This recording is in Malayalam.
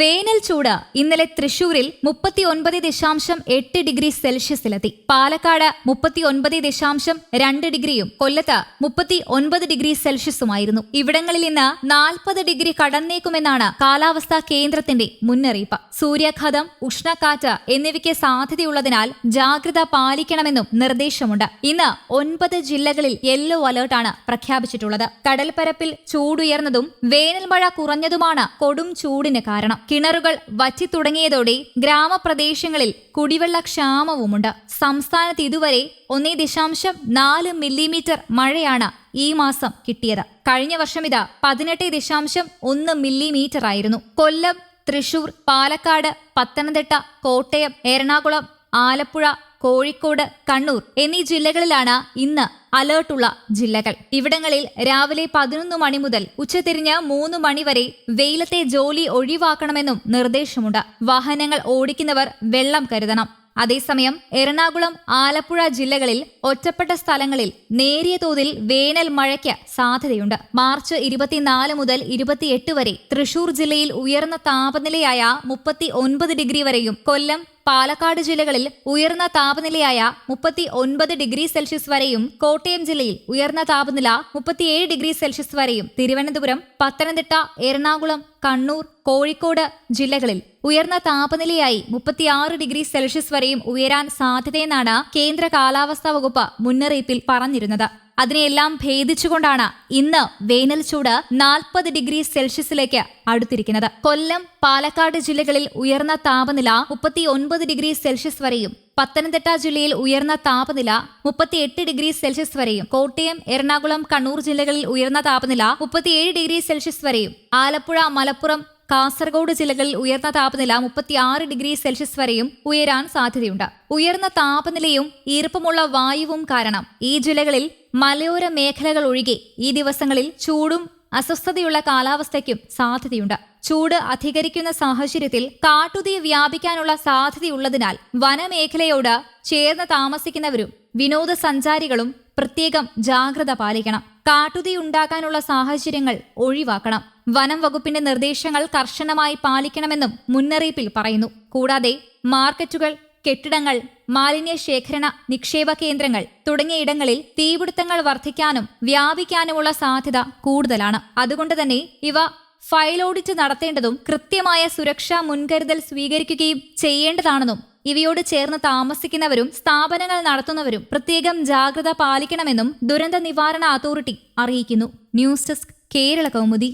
വേനൽ ചൂട് ഇന്നലെ തൃശൂരിൽ മുപ്പത്തി ഒൻപത് ദശാംശം എട്ട് ഡിഗ്രി സെൽഷ്യസിലെത്തി. പാലക്കാട് മുപ്പത്തി ഒൻപത് ദശാംശം രണ്ട് ഡിഗ്രിയും കൊല്ലത്ത് മുപ്പത്തി ഒൻപത് ഡിഗ്രി സെൽഷ്യസുമായിരുന്നു. ഇവിടങ്ങളിൽ ഇന്ന് നാൽപ്പത് ഡിഗ്രി കടന്നേക്കുമെന്നാണ് കാലാവസ്ഥാ കേന്ദ്രത്തിന്റെ മുന്നറിയിപ്പ്. സൂര്യാഘാതം ഉഷ്ണക്കാറ്റ് എന്നിവയ്ക്ക് സാധ്യതയുള്ളതിനാൽ ജാഗ്രത പാലിക്കണമെന്നും നിർദ്ദേശമുണ്ട്. ഇന്ന് ഒൻപത് ജില്ലകളിൽ യെല്ലോ അലേർട്ടാണ് പ്രഖ്യാപിച്ചിട്ടുള്ളത്. കടൽപ്പരപ്പിൽ ചൂടുയർന്നതും വേനൽ മഴ കുറഞ്ഞതുമാണ് കൊടും ചൂടിന് കാരണം. കിണറുകൾ വറ്റിത്തുടങ്ങിയതോടെ ഗ്രാമപ്രദേശങ്ങളിൽ കുടിവെള്ള ക്ഷാമവുമുണ്ട് സംസ്ഥാനത്ത് ഇതുവരെ ഒന്നേ ദശാംശം നാല് മില്ലിമീറ്റർ മഴയാണ് ഈ മാസം കിട്ടിയത്. കഴിഞ്ഞ വർഷം ഇത് പതിനെട്ട് ദശാംശം ഒന്ന് മില്ലിമീറ്റർ ആയിരുന്നു കൊല്ലം തൃശൂർ പാലക്കാട് പത്തനംതിട്ട കോട്ടയം എറണാകുളം ആലപ്പുഴ കോഴിക്കോട് കണ്ണൂർ എന്നീ ജില്ലകളിലാണ് ഇന്ന് അലേർട്ടുള്ള ജില്ലകൾ. ഇവിടങ്ങളിൽ രാവിലെ പതിനൊന്ന് മണി മുതൽ ഉച്ചതിരിഞ്ഞ് മൂന്ന് മണി വരെ വെയിലത്തെ ജോലി ഒഴിവാക്കണമെന്നും നിർദ്ദേശമുണ്ട്. വാഹനങ്ങൾ ഓടിക്കുന്നവർ വെള്ളം കരുതണം. അതേസമയം എറണാകുളം ആലപ്പുഴ ജില്ലകളിൽ ഒറ്റപ്പെട്ട സ്ഥലങ്ങളിൽ നേരിയ തോതിൽ വേനൽ മഴയ്ക്ക് സാധ്യതയുണ്ട്. മാർച്ച് ഇരുപത്തിനാല് മുതൽ ഇരുപത്തിയെട്ട് വരെ തൃശൂർ ജില്ലയിൽ ഉയർന്ന താപനിലയായ മുപ്പത്തി ഒൻപത് ഡിഗ്രി വരെയും കൊല്ലം പാലക്കാട് ജില്ലകളിൽ ഉയർന്ന താപനിലയായ മുപ്പത്തി ഒൻപത് ഡിഗ്രി സെൽഷ്യസ് വരെയും കോട്ടയം ജില്ലയിൽ ഉയർന്ന താപനില മുപ്പത്തിയേഴ് ഡിഗ്രി സെൽഷ്യസ് വരെയും തിരുവനന്തപുരം പത്തനംതിട്ട എറണാകുളം കണ്ണൂർ കോഴിക്കോട് ജില്ലകളിൽ ഉയർന്ന താപനിലയായി മുപ്പത്തിയാറ് ഡിഗ്രി സെൽഷ്യസ് വരെയും ഉയരാൻ സാധ്യതയെന്നാണ് കേന്ദ്ര കാലാവസ്ഥാ വകുപ്പ് മുന്നറിയിപ്പിൽ പറഞ്ഞിരുന്നത്. അതിനെയെല്ലാം ഭേദിച്ചുകൊണ്ടാണ് ഇന്ന് വേനൽ ചൂട് നാൽപ്പത് ഡിഗ്രി സെൽഷ്യസിലേക്ക് അടുത്തിരിക്കുന്നത്. കൊല്ലം പാലക്കാട് ജില്ലകളിൽ ഉയർന്ന താപനില മുപ്പത്തി ഒൻപത് ഡിഗ്രി സെൽഷ്യസ് വരെയും പത്തനംതിട്ട ജില്ലയിൽ ഉയർന്ന താപനില മുപ്പത്തിയെട്ട് ഡിഗ്രി സെൽഷ്യസ് വരെയും കോട്ടയം എറണാകുളം കണ്ണൂർ ജില്ലകളിൽ ഉയർന്ന താപനില മുപ്പത്തിയേഴ് ഡിഗ്രി സെൽഷ്യസ് വരെയും ആലപ്പുഴ മലപ്പുറം കാസർഗോഡ് ജില്ലകളിൽ ഉയർന്ന താപനില മുപ്പത്തിയാറ് ഡിഗ്രി സെൽഷ്യസ് വരെയും ഉയരാൻ സാധ്യതയുണ്ട്. ഉയർന്ന താപനിലയും ഈർപ്പമുള്ള വായുവും കാരണം ഈ ജില്ലകളിൽ മലയോര മേഖലകൾ ഒഴികെ ഈ ദിവസങ്ങളിൽ ചൂടും അസ്വസ്ഥതയുള്ള കാലാവസ്ഥയ്ക്കും സാധ്യതയുണ്ട്. ചൂട് അധികരിക്കുന്ന സാഹചര്യത്തിൽ കാട്ടുതീ വ്യാപിക്കാനുള്ള സാധ്യതയുള്ളതിനാൽ വനമേഖലയോട് ചേർന്ന് താമസിക്കുന്നവരും വിനോദസഞ്ചാരികളും പ്രത്യേകം ജാഗ്രത പാലിക്കണം. കാട്ടുതീ ഉണ്ടാകാനുള്ള സാഹചര്യങ്ങൾ ഒഴിവാക്കണം. വനം വകുപ്പിന്റെ നിർദ്ദേശങ്ങൾ കർശനമായി പാലിക്കണമെന്നും മുന്നറിയിപ്പിൽ പറയുന്നു. കൂടാതെ മാർക്കറ്റുകൾ കെട്ടിടങ്ങൾ മാലിന്യ ശേഖരണ നിക്ഷേപ കേന്ദ്രങ്ങൾ തുടങ്ങിയ ഇടങ്ങളിൽ തീപിടുത്തങ്ങൾ വർദ്ധിക്കാനും വ്യാപിക്കാനുമുള്ള സാധ്യത കൂടുതലാണ്. അതുകൊണ്ട് തന്നെ ഇവ ഫയൽ ഓഡിറ്റ് നടത്തേണ്ടതും കൃത്യമായ സുരക്ഷാ മുൻകരുതൽ സ്വീകരിക്കുകയും ചെയ്യേണ്ടതാണെന്നും ഇവയോട് ചേർന്ന് താമസിക്കുന്നവരും സ്ഥാപനങ്ങൾ നടത്തുന്നവരും പ്രത്യേകം ജാഗ്രത പാലിക്കണമെന്നും ദുരന്ത നിവാരണ അതോറിറ്റി അറിയിക്കുന്നു. News desk Kerala Kaumudi.